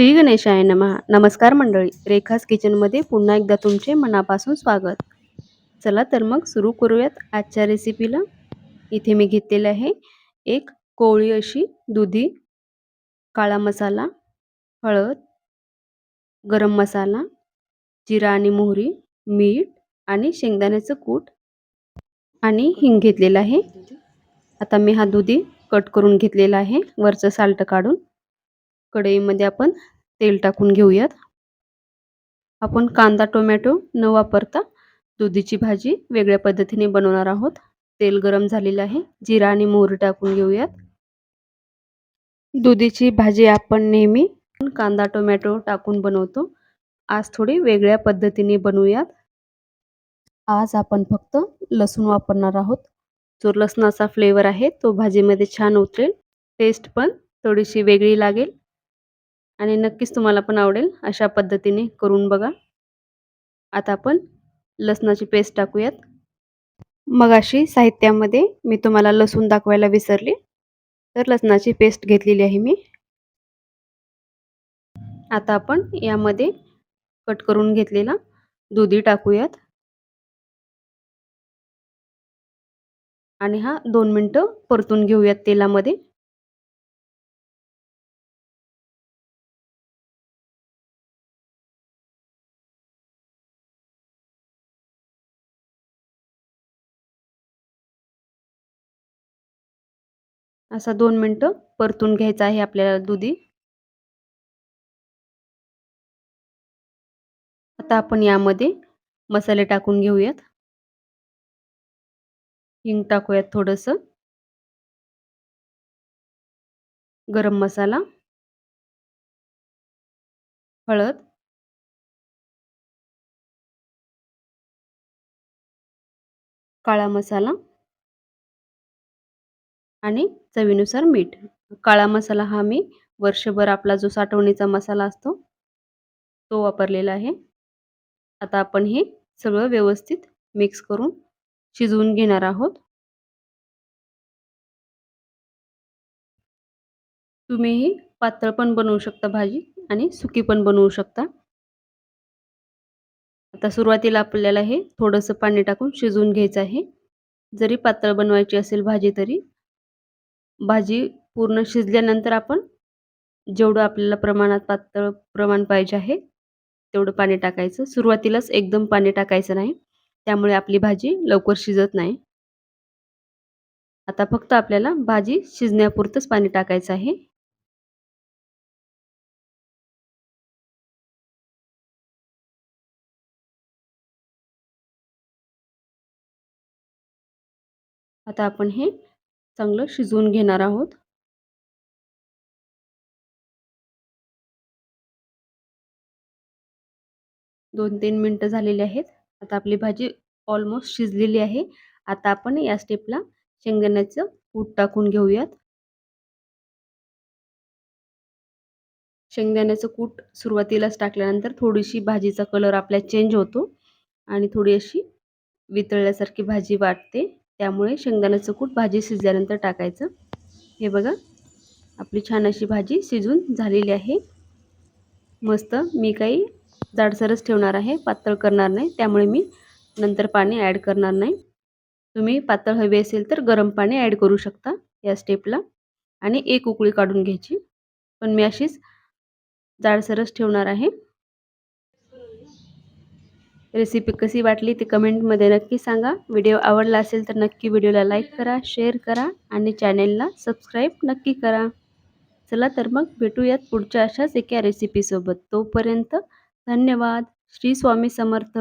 श्री गणेशाय नमहा नमस्कार मंडळी रेखास किचनमध्ये पुन्हा एकदा तुमचे मनापासून स्वागत. चला तर मग सुरू करूयात आजच्या रेसिपीला इथे मी घेतलेलं आहे एक कोळी अशी दुधी काळा मसाला हळद गरम मसाला जिरा आणि मोहरी मीठ आणि शेंगदाण्याचं कूट आणि हिंग घेतलेलं आहे. आता मी हा दुधी कट करून घेतलेला आहे वरचं साल्ट काढून. कढईमध्ये आपण तेल टाकून घेऊयात. आपण कांदा टोमॅटो न वापरता दुधीची भाजी वेगळ्या पद्धतीने बनवणार आहोत. तेल गरम झालेलं आहे. जिरा आणि मोहरी टाकून घेऊयात. दुधीची भाजी आपण नेहमी कांदा टोमॅटो टाकून बनवतो. आज थोडी वेगळ्या पद्धतीने बनवूयात. आज आपण फक्त लसूण वापरणार आहोत. जो लसणाचा फ्लेवर आहे तो भाजीमध्ये छान उतरेल. टेस्ट पण थोडीशी वेगळी लागेल. आणि नक्कीच तुम्हाला पण आवडेल. अशा पद्धतीने करून बघा. आता आपण लसणाची पेस्ट टाकूयात. मग अशी साहित्यामध्ये मी तुम्हाला लसूण दाखवायला विसरले. तर लसणाची पेस्ट घेतलेली आहे मी. आता आपण यामध्ये कट करून घेतलेला दुधी टाकूयात. आणि हा दोन मिनटं परतून घेऊयात तेलामध्ये. असा दोन मिनटं परतून घ्यायचा आहे आपल्याला दुधी. आता आपण यामध्ये मसाले टाकून घेऊयात. हिंग टाकूयात थोडंसं. गरम मसाला. हळद. काळा मसाला. आणि चवीनुसार मीठ. काळा मसाला हा मी वर्षभर आपला जो साठवणीचा मसाला असतो तो वापरलेला आहे. आता आपण हे सगळं व्यवस्थित मिक्स करून शिजवून घेणार आहोत. तुम्हीही पातळ पण बनवू शकता भाजी आणि सुकी पण बनवू शकता. आता सुरुवातीला आपल्याला हे थोडंसं पाणी टाकून शिजवून घ्यायचं आहे. जरी पातळ बनवायची असेल भाजी तरी भाजी पूर्ण शिजल्यानंतर आपण जेवढं आपल्याला प्रमाणात पातळ प्रमाण पाहिजे आहे तेवढं पाणी टाकायचं. सुरुवातीलाच एकदम पाणी टाकायचं नाही. त्यामुळे आपली भाजी लवकर शिजत नाही. आता फक्त आपल्याला भाजी शिजण्यापुरतंच पाणी टाकायचं आहे. आता आपण हे चांगलं शिजवून घेणार आहोत. दोन तीन मिनटं झालेली आहेत. आता आपली भाजी ऑलमोस्ट शिजलेली आहे. आता आपण या स्टेपला शेंगदाण्याचं कूट टाकून घेऊयात. शेंगदाण्याचं कूट सुरुवातीलाच टाकल्यानंतर थोडीशी भाजीचा कलर आपल्या चेंज होतो. आणि थोडी अशी वितळल्यासारखी भाजी वाटते. त्यामुळे शेंगदाण्याचं कूट भाजी शिजल्यानंतर टाकायचं. हे बघा आपली छान अशी भाजी शिजून झालेली आहे. मस्त मी काही जाडसरच ठेवणार आहे पातळ करणार नाही त्यामुळे मी नंतर पाणी ॲड करणार नाही. तुम्ही पातळ हवी असेल तर गरम पाणी ॲड करू शकता या स्टेपला. आणि एक उकळी काढून घ्यायची. पण मी अशीच जाडसरच ठेवणार आहे. रेसिपी कशी वाटली ती कमेंटमध्ये नक्की सांगा. व्हिडिओ आवडला असेल तर नक्की व्हिडिओला लाईक करा शेअर करा आणि चॅनेलला सबस्क्राईब नक्की करा. चला तर मग भेटूयात पुढच्या अशाच एका रेसिपीसोबत. तोपर्यंत धन्यवाद. श्री स्वामी समर्थ.